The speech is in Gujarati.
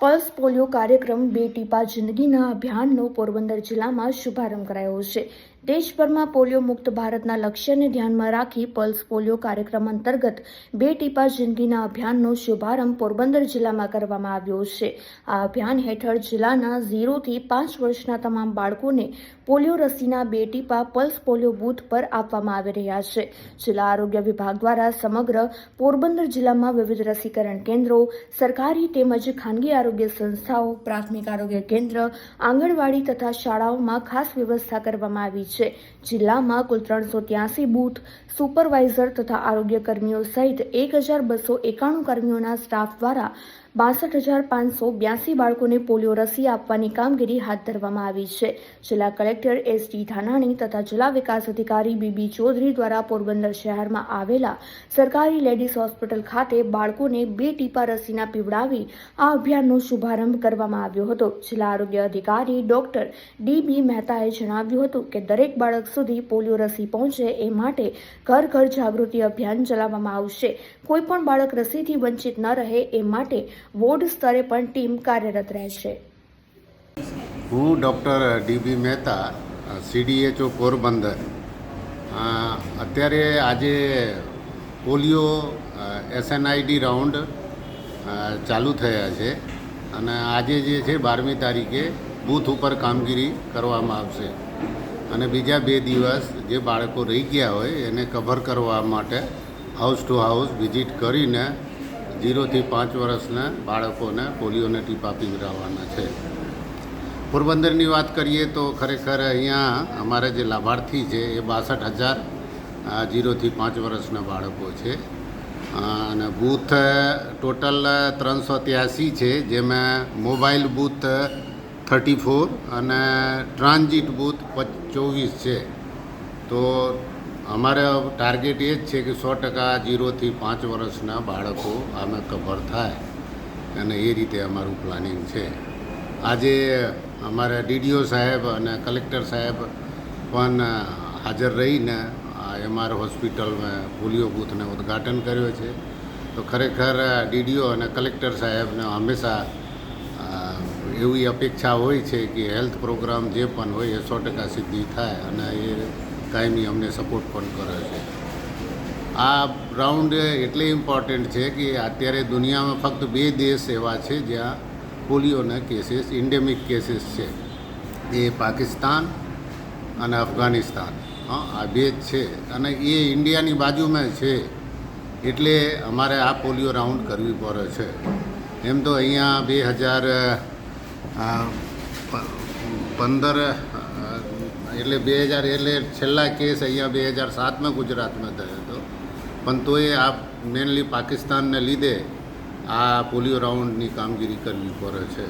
પલ્સ પોલિયો કાર્યક્રમ બે ટીપા જિંદગીના અભિયાનનો પોરબંદર જિલ્લામાં શુભારંભ કરાયો છે. દેશભરમાં પોલિયો મુક્ત ભારતના લક્ષ્યને ધ્યાનમાં રાખી પલ્સ પોલિયો કાર્યક્રમ અંતર્ગત બે ટીપા જિંદગીના અભિયાનનો શુભારંભ પોરબંદર જિલ્લામાં કરવામાં આવ્યો છે. આ અભિયાન હેઠળ જિલ્લાના ઝીરોથી પાંચ વર્ષના તમામ બાળકોને પોલિયો રસીના બે ટીપા પલ્સ પોલિયો બૂથ પર આપવામાં આવી રહ્યા છે. જિલ્લા આરોગ્ય વિભાગ દ્વારા સમગ્ર પોરબંદર જિલ્લામાં વિવિધ રસીકરણ કેન્દ્રો, સરકારી તેમજ ખાનગી આરોગ્ય સંસ્થાઓ, પ્રાથમિક આરોગ્ય કેન્દ્ર, આંગણવાડી તથા શાળાઓમાં ખાસ વ્યવસ્થા કરવામાં આવી છે જિલ્લામાં કુલ ત્રણસો ત્યાસી બૂથ સુપરવાઇઝર તથા આરોગ્ય કર્મીઓ સહિત એક હજાર બસો એકાણું કર્મીઓના સ્ટાફ દ્વારા બાસઠ હજાર પાંચસો બ્યાસી બાળકોને પોલિયો રસી આપવાની કામગીરી હાથ ધરવામાં આવી છે. જિલ્લા કલેક્ટર એસ ટી ધાનાણી તથા જિલ્લા વિકાસ અધિકારી બીબી ચૌધરી દ્વારા પોરબંદર શહેરમાં આવેલા સરકારી લેડીઝ હોસ્પિટલ ખાતે બાળકોને બે ટીપા રસીના પીવડાવી આ અભિયાનનો શુભારંભ કરવામાં આવ્યો હતો. જિલ્લા આરોગ્ય અધિકારી ડોક્ટર ડી બી મહેતાએ જણાવ્યું હતું કે દરેક બાળક સુધી પોલિયો રસી પહોંચે એ માટે ઘર ઘર જાગૃતિ અભિયાન ચલાવવામાં આવશે. કોઈ પણ બાળક રસીથી વંચિત ન રહે એ માટે વોર્ડ સ્તરે પણ ટીમ કાર્યરત રહેશે. હું doctor DB Mehta, CDHO Porbandar. અત્યારે આજે પોલિયો એસએનઆઈડી રાઉન્ડ ચાલુ થયા છે અને આજે જે છે બારમી તારીખે બૂથ ઉપર કામગીરી કરવામાં આવશે. અને બીજા બે દિવસ જે બાળકો રહી ગયા હોય એને કવર કરવા માટે હાઉસ ટુ હાઉસ વિઝિટ કરીને ઝીરોથી પાંચ વર્ષના બાળકોને પોલિયોને ટીપા પીવડાવવાના છે. પોરબંદરની વાત કરીએ તો ખરેખર અહીંયા અમારા જે લાભાર્થી છે એ બાસઠ હજાર જીરોથી પાંચ વર્ષના બાળકો છે. અને બૂથ ટોટલ ત્રણસો ત્યાસી છે, જેમાં મોબાઈલ બૂથ થર્ટી ફોર અને ટ્રાન્ઝિટ બૂથ ચોવીસ છે. તો અમારે ટાર્ગેટ એ જ છે કે સો ટકા જીરોથી પાંચ વર્ષના બાળકો આમાં કવર થાય અને એ રીતે અમારું પ્લાનિંગ છે. આજે અમારા ડીડીઓ સાહેબ અને કલેક્ટર સાહેબ પણ હાજર રહીને એમઆર હોસ્પિટલમાં પોલિયો બૂથને ઉદ્ઘાટન કર્યો છે. તો ખરેખર ડીડીઓ અને કલેક્ટર સાહેબને હંમેશા એવી અપેક્ષા હોય છે કે હેલ્થ પ્રોગ્રામ જે પણ હોય એ સો ટકા સિદ્ધિ થાય અને એ કાયમી અમને સપોર્ટ પણ કરે છે. આ રાઉન્ડ એટલે ઇમ્પોર્ટન્ટ છે કે અત્યારે દુનિયામાં ફક્ત બે દેશ એવા છે જ્યાં પોલિયોના કેસીસ ઇન્ડેમિક કેસીસ છે. એ પાકિસ્તાન અને અફઘાનિસ્તાન. હા, આ બે જ છે અને એ ઇન્ડિયાની બાજુમાં છે એટલે અમારે આ પોલિયો રાઉન્ડ કરવી પડે છે. એમ તો અહીંયા બે હજાર પંદર એટલે બે હજાર, એટલે છેલ્લા કેસ અહીંયા બે હજાર સાતમાં ગુજરાતમાં થયો હતો. પણ તોય આ મેનલી પાકિસ્તાનને લીધે આ પોલિયો રાઉન્ડની કામગીરી કરવી પડે છે.